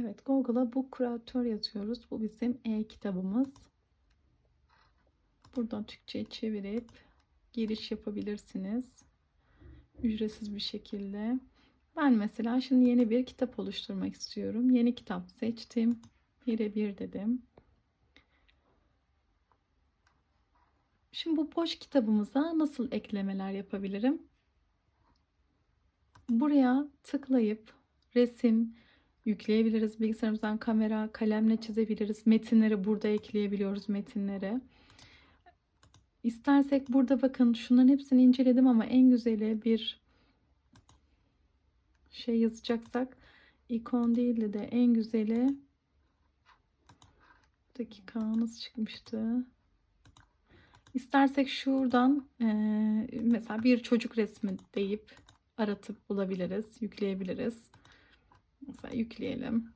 Evet, Google'a bu kuratör yazıyoruz. Bu bizim e-kitabımız. Buradan Türkçe'ye çevirip giriş yapabilirsiniz. Ücretsiz bir şekilde. Ben mesela şimdi yeni bir kitap oluşturmak istiyorum. Yeni kitap seçtim. Birebir dedim. Şimdi bu boş kitabımıza nasıl eklemeler yapabilirim? Buraya tıklayıp resim yükleyebiliriz. Bilgisayarımızdan kamera, kalemle çizebiliriz. Metinleri burada ekleyebiliyoruz metinleri. İstersek burada bakın şunların hepsini inceledim ama en güzeli bir şey yazacaksak ikon değil de en güzeli dakika nasıl çıkmıştı? İstersek şuradan eee, mesela bir çocuk resmi deyip aratıp bulabiliriz, yükleyebiliriz. Mesela yükleyelim.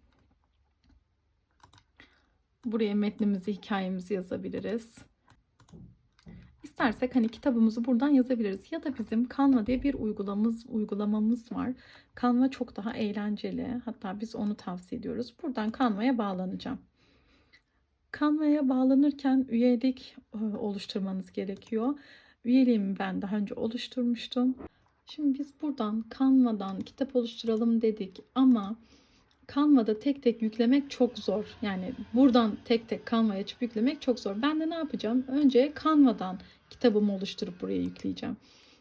Buraya metnimizi, hikayemizi yazabiliriz. İstersek hani kitabımızı buradan yazabiliriz. Ya da bizim Canva diye bir uygulamamız, uygulamamız var. Canva çok daha eğlenceli. Hatta biz onu tavsiye ediyoruz. Buradan Canva'ya bağlanacağım. Canva'ya bağlanırken üyelik e, oluşturmanız gerekiyor. Üyeliğimi ben daha önce oluşturmuştum. Şimdi biz buradan Canva'dan kitap oluşturalım dedik ama Canva'da tek tek yüklemek çok zor. Yani buradan tek tek Canva'ya açıp yüklemek çok zor. Ben de ne yapacağım? Önce Canva'dan kitabımı oluşturup buraya yükleyeceğim.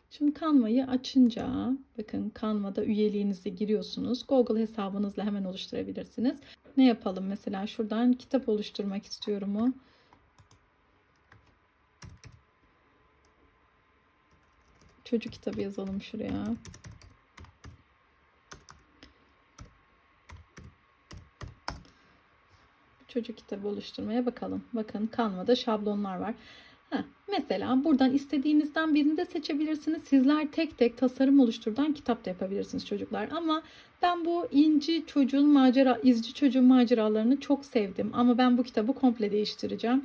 Şimdi Canva'yı açınca bakın Canva'da üyeliğinizi giriyorsunuz. Google hesabınızla hemen oluşturabilirsiniz. Ne yapalım mesela şuradan kitap oluşturmak istiyorum Çocuk kitabı yazalım şuraya. Çocuk kitabı oluşturmaya bakalım. Bakın Canva'da şablonlar var. Heh, mesela buradan istediğinizden birini de seçebilirsiniz. Sizler tek tek tasarım oluşturdan kitap da yapabilirsiniz çocuklar. Ama ben bu inci çocuğun macera, izci çocuğun maceralarını çok sevdim. Ama ben bu kitabı komple değiştireceğim.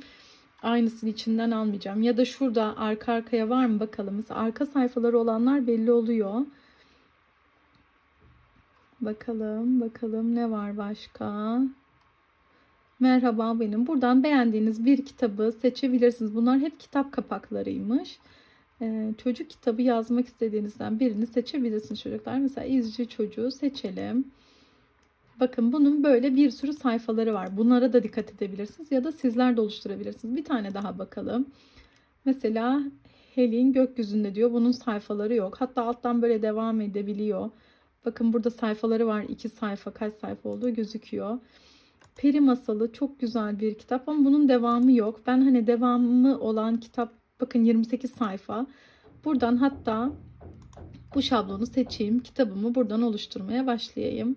Aynısını içinden almayacağım. Ya da şurada arka arkaya var mı bakalım. Mesela arka sayfaları olanlar belli oluyor. Bakalım, bakalım ne var başka? Merhaba benim. Buradan beğendiğiniz bir kitabı seçebilirsiniz. Bunlar hep kitap kapaklarıymış. Ee, çocuk kitabı yazmak istediğinizden birini seçebilirsiniz çocuklar. Mesela izci çocuğu seçelim. Bakın bunun böyle bir sürü sayfaları var. Bunlara da dikkat edebilirsiniz ya da sizler de oluşturabilirsiniz. Bir tane daha bakalım. Mesela Helin gökyüzünde diyor. Bunun sayfaları yok. Hatta alttan böyle devam edebiliyor. Bakın burada sayfaları var. İki sayfa kaç sayfa olduğu gözüküyor. Peri Masalı çok güzel bir kitap ama bunun devamı yok. Ben hani devamı olan kitap bakın 28 sayfa. Buradan hatta bu şablonu seçeyim. Kitabımı buradan oluşturmaya başlayayım.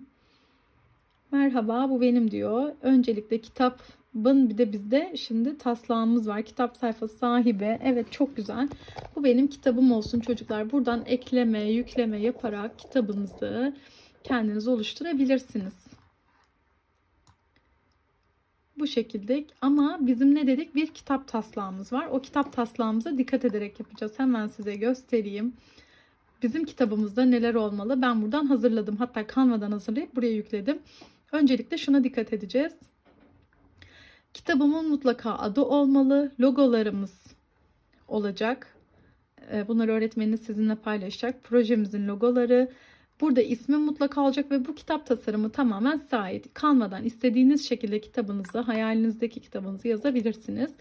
Merhaba bu benim diyor. Öncelikle kitabın bir de bizde şimdi taslağımız var. Kitap sayfası sahibi. Evet çok güzel. Bu benim kitabım olsun çocuklar. Buradan ekleme, yükleme yaparak kitabınızı kendiniz oluşturabilirsiniz. Bu şekilde ama bizim ne dedik? Bir kitap taslağımız var. O kitap taslağımıza dikkat ederek yapacağız. Hemen size göstereyim. Bizim kitabımızda neler olmalı? Ben buradan hazırladım. Hatta Canva'dan hazırlayıp buraya yükledim. Öncelikle şuna dikkat edeceğiz. Kitabımın mutlaka adı olmalı. Logolarımız olacak. Ee, bunları öğretmeniniz sizinle paylaşacak. Projemizin logoları. Burada ismi mutlaka olacak ve bu kitap tasarımı tamamen ait. Kalmadan istediğiniz şekilde kitabınızı, hayalinizdeki kitabınızı yazabilirsiniz.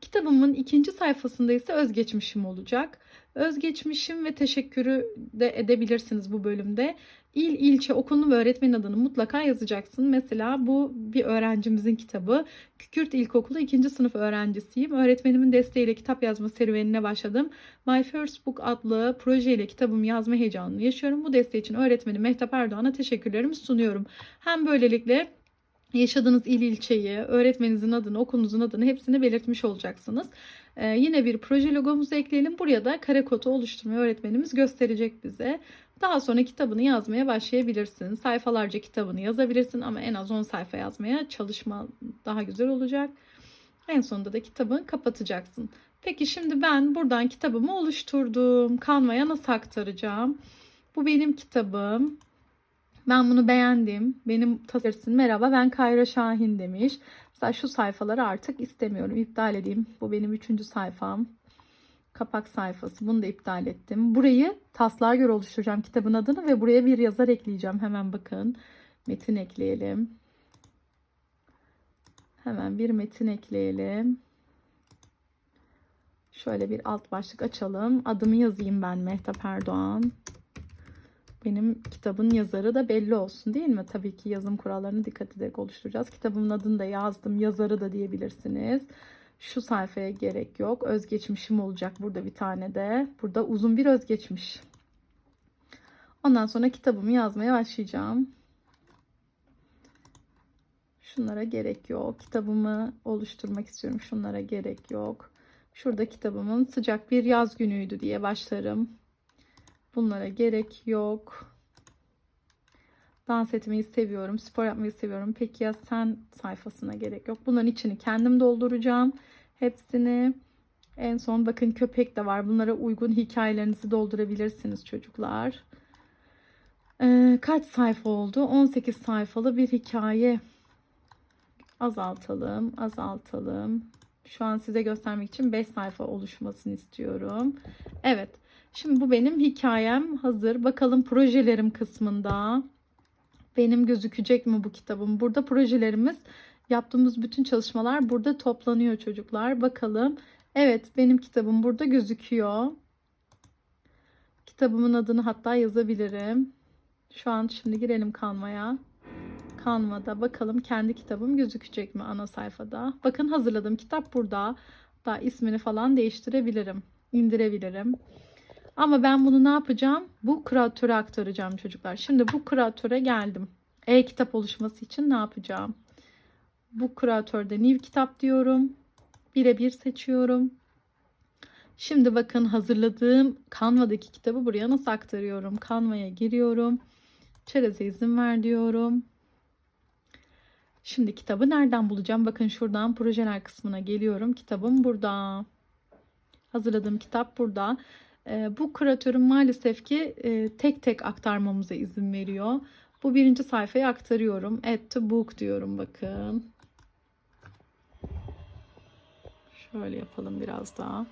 Kitabımın ikinci sayfasında ise özgeçmişim olacak. Özgeçmişim ve teşekkürü de edebilirsiniz bu bölümde. İl, ilçe, okulun ve öğretmenin adını mutlaka yazacaksın. Mesela bu bir öğrencimizin kitabı. Kükürt İlkokulu 2. sınıf öğrencisiyim. Öğretmenimin desteğiyle kitap yazma serüvenine başladım. My First Book adlı projeyle kitabımı yazma heyecanını yaşıyorum. Bu desteği için öğretmenim Mehtap Erdoğan'a teşekkürlerimi sunuyorum. Hem böylelikle yaşadığınız il ilçeyi, öğretmeninizin adını, okulunuzun adını hepsini belirtmiş olacaksınız. Ee, yine bir proje logomuzu ekleyelim. Buraya da kare kodu oluşturmayı öğretmenimiz gösterecek bize. Daha sonra kitabını yazmaya başlayabilirsin. Sayfalarca kitabını yazabilirsin ama en az 10 sayfa yazmaya çalışma daha güzel olacak. En sonunda da kitabını kapatacaksın. Peki şimdi ben buradan kitabımı oluşturdum. Canva'ya nasıl aktaracağım? Bu benim kitabım. Ben bunu beğendim. Benim tasarısın merhaba ben Kayra Şahin demiş. Mesela şu sayfaları artık istemiyorum. İptal edeyim. Bu benim üçüncü sayfam. Kapak sayfası. Bunu da iptal ettim. Burayı taslağa göre oluşturacağım kitabın adını ve buraya bir yazar ekleyeceğim. Hemen bakın. Metin ekleyelim. Hemen bir metin ekleyelim. Şöyle bir alt başlık açalım. Adımı yazayım ben Mehtap Erdoğan. Benim kitabın yazarı da belli olsun değil mi? Tabii ki yazım kurallarına dikkat ederek oluşturacağız. Kitabımın adını da yazdım. Yazarı da diyebilirsiniz. Şu sayfaya gerek yok. Özgeçmişim olacak burada bir tane de. Burada uzun bir özgeçmiş. Ondan sonra kitabımı yazmaya başlayacağım. Şunlara gerek yok. Kitabımı oluşturmak istiyorum. Şunlara gerek yok. Şurada kitabımın sıcak bir yaz günüydü diye başlarım. Bunlara gerek yok. Dans etmeyi seviyorum. Spor yapmayı seviyorum. Peki ya sen sayfasına gerek yok. Bunların içini kendim dolduracağım. Hepsini. En son bakın köpek de var. Bunlara uygun hikayelerinizi doldurabilirsiniz çocuklar. Ee, kaç sayfa oldu? 18 sayfalı bir hikaye. Azaltalım, azaltalım. Şu an size göstermek için 5 sayfa oluşmasını istiyorum. Evet. Şimdi bu benim hikayem hazır. Bakalım projelerim kısmında benim gözükecek mi bu kitabım? Burada projelerimiz, yaptığımız bütün çalışmalar burada toplanıyor çocuklar. Bakalım. Evet, benim kitabım burada gözüküyor. Kitabımın adını hatta yazabilirim. Şu an şimdi girelim Canva'ya. Canva'da bakalım kendi kitabım gözükecek mi ana sayfada. Bakın hazırladığım kitap burada. Daha ismini falan değiştirebilirim. indirebilirim. Ama ben bunu ne yapacağım? Bu kreatöre aktaracağım çocuklar. Şimdi bu kreatöre geldim. E-kitap oluşması için ne yapacağım? Bu kreatörde new kitap diyorum. Birebir seçiyorum. Şimdi bakın hazırladığım Canva'daki kitabı buraya nasıl aktarıyorum? Canva'ya giriyorum. Çereze izin ver diyorum. Şimdi kitabı nereden bulacağım? Bakın şuradan projeler kısmına geliyorum. Kitabım burada. Hazırladığım kitap burada. E, bu kuratörün maalesef ki e, tek tek aktarmamıza izin veriyor. Bu birinci sayfaya aktarıyorum. Add to book diyorum bakın. Şöyle yapalım biraz daha.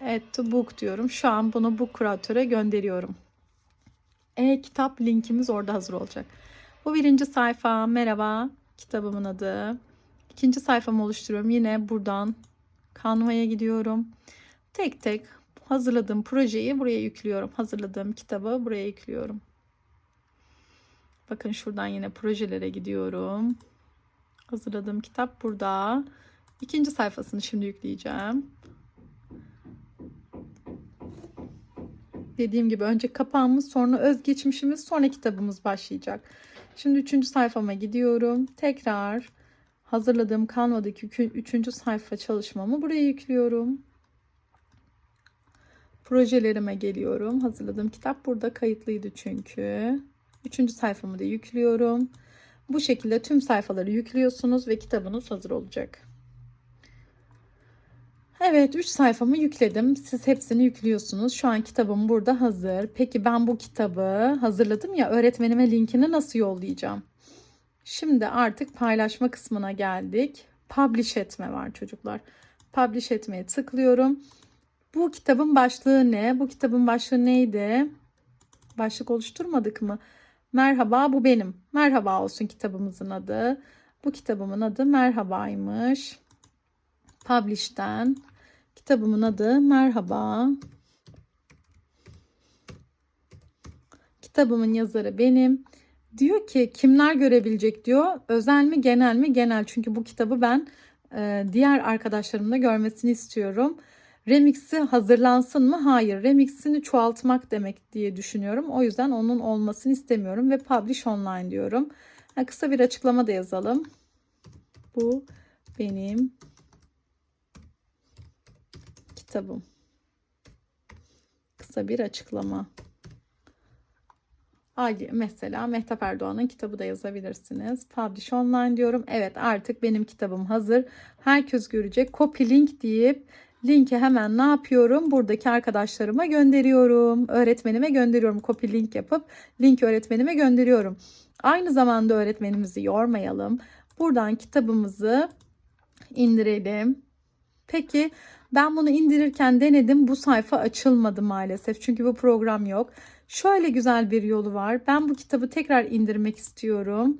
Add to book diyorum. Şu an bunu bu kuratöre gönderiyorum. E-kitap linkimiz orada hazır olacak. Bu birinci sayfa. Merhaba. Kitabımın adı. İkinci sayfamı oluşturuyorum. Yine buradan Canva'ya gidiyorum. Tek tek hazırladığım projeyi buraya yüklüyorum. Hazırladığım kitabı buraya yüklüyorum. Bakın şuradan yine projelere gidiyorum. Hazırladığım kitap burada. İkinci sayfasını şimdi yükleyeceğim. Dediğim gibi önce kapağımız sonra özgeçmişimiz sonra kitabımız başlayacak. Şimdi üçüncü sayfama gidiyorum. Tekrar hazırladığım Canva'daki üçüncü sayfa çalışmamı buraya yüklüyorum. Projelerime geliyorum. Hazırladığım kitap burada kayıtlıydı çünkü. Üçüncü sayfamı da yüklüyorum. Bu şekilde tüm sayfaları yüklüyorsunuz ve kitabınız hazır olacak. Evet 3 sayfamı yükledim. Siz hepsini yüklüyorsunuz. Şu an kitabım burada hazır. Peki ben bu kitabı hazırladım ya öğretmenime linkini nasıl yollayacağım? Şimdi artık paylaşma kısmına geldik. Publish etme var çocuklar. Publish etmeye tıklıyorum. Bu kitabın başlığı ne? Bu kitabın başlığı neydi? Başlık oluşturmadık mı? Merhaba bu benim. Merhaba olsun kitabımızın adı. Bu kitabımın adı Merhaba'ymış. Publish'ten kitabımın adı Merhaba. Kitabımın yazarı benim. Diyor ki kimler görebilecek diyor. Özel mi genel mi? Genel. Çünkü bu kitabı ben diğer arkadaşlarımın da görmesini istiyorum. Remix'i hazırlansın mı? Hayır. Remix'ini çoğaltmak demek diye düşünüyorum. O yüzden onun olmasını istemiyorum ve publish online diyorum. Ha, kısa bir açıklama da yazalım. Bu benim kitabım. Kısa bir açıklama. Mesela Mehtap Erdoğan'ın kitabı da yazabilirsiniz. Publish online diyorum. Evet artık benim kitabım hazır. Herkes görecek. Copy link deyip linki hemen ne yapıyorum? Buradaki arkadaşlarıma gönderiyorum. Öğretmenime gönderiyorum. Copy link yapıp link öğretmenime gönderiyorum. Aynı zamanda öğretmenimizi yormayalım. Buradan kitabımızı indirelim. Peki ben bunu indirirken denedim. Bu sayfa açılmadı maalesef. Çünkü bu program yok. Şöyle güzel bir yolu var. Ben bu kitabı tekrar indirmek istiyorum.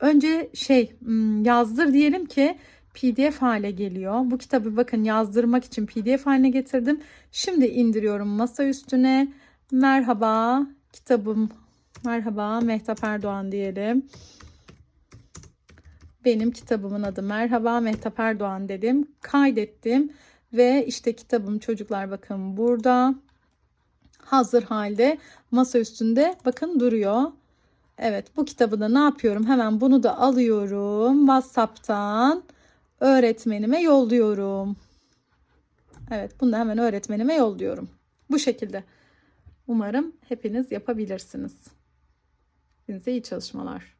Önce şey hmm, yazdır diyelim ki PDF hale geliyor. Bu kitabı bakın yazdırmak için PDF haline getirdim. Şimdi indiriyorum masa üstüne. Merhaba kitabım. Merhaba Mehtap Erdoğan diyelim. Benim kitabımın adı Merhaba Mehtap Erdoğan dedim. Kaydettim ve işte kitabım çocuklar bakın burada. Hazır halde masa üstünde bakın duruyor. Evet bu kitabı da ne yapıyorum? Hemen bunu da alıyorum. WhatsApp'tan öğretmenime yolluyorum. Evet bunu da hemen öğretmenime yolluyorum. Bu şekilde. Umarım hepiniz yapabilirsiniz. Hepinize iyi çalışmalar.